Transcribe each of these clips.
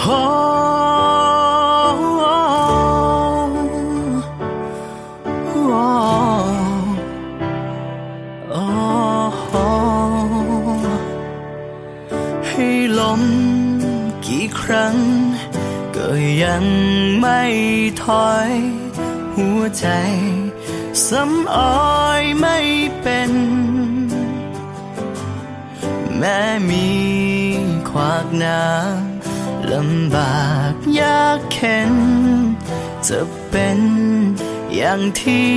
ให้ล้มกี่ครั้ง ก็ยังไม่ถอย หัวใจสำออยไม่เป็น แม้มีขวากน้ำ ลำบากยากเข็น จะเป็นอย่างที่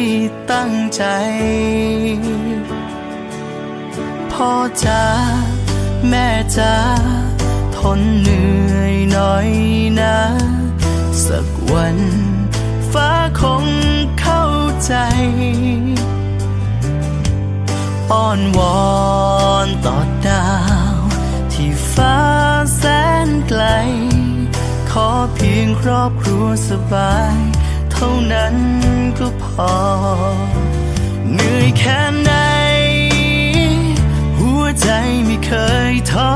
ตั้งใจ พ่อจ๋าแม่จ๋าทนเหนื่อยหน่อยนะ สักวันฟ้าคงเข้าใจอ้อนวอนต่อ ครอบครัวสบาย เท่านั้นก็พอ เหนื่อยแค่ไหน หัวใจไม่เคยท้อ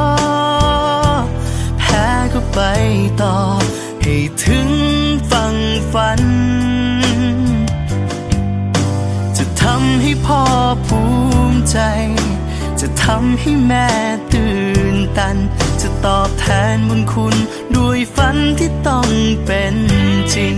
แพ้ก็ไปต่อ ให้ถึงฝั่งฝัน จะทำให้พ่อภูมิใจ จะทำให้แม่ตื่น ตัน จะตอบแทนบุญคุณ ด้วยฝันที่ต้องเป็นจริง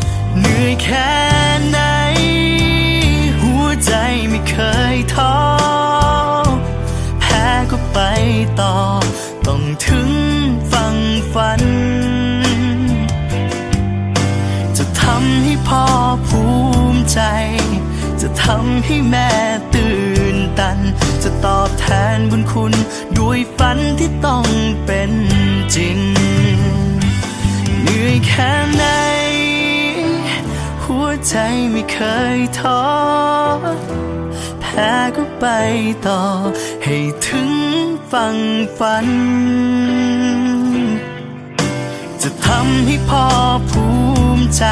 เหนื่อยแค่ไหน หัวใจไม่เคยท้อแพ้ก็ไปต่อ ต้องถึงฝั่งฝัน จะทำให้พ่อภูมิใจ จะทำให้แม่ตื่นตัน จะตอบแทนบุญคุณ ด้วยฝันที่ต้องเป็นจริง เหนื่อยแค่ไหน ใจไม่เคยท้อแพ้ก็ไปต่อ ให้ถึงฝั่งฝัน จะทำให้พ่อภูมิใจ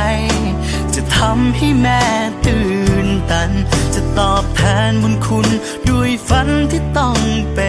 จะทำให้แม่ตื่นตัน จะตอบแทนบุญคุณ ด้วยฝันที่ต้องเป็น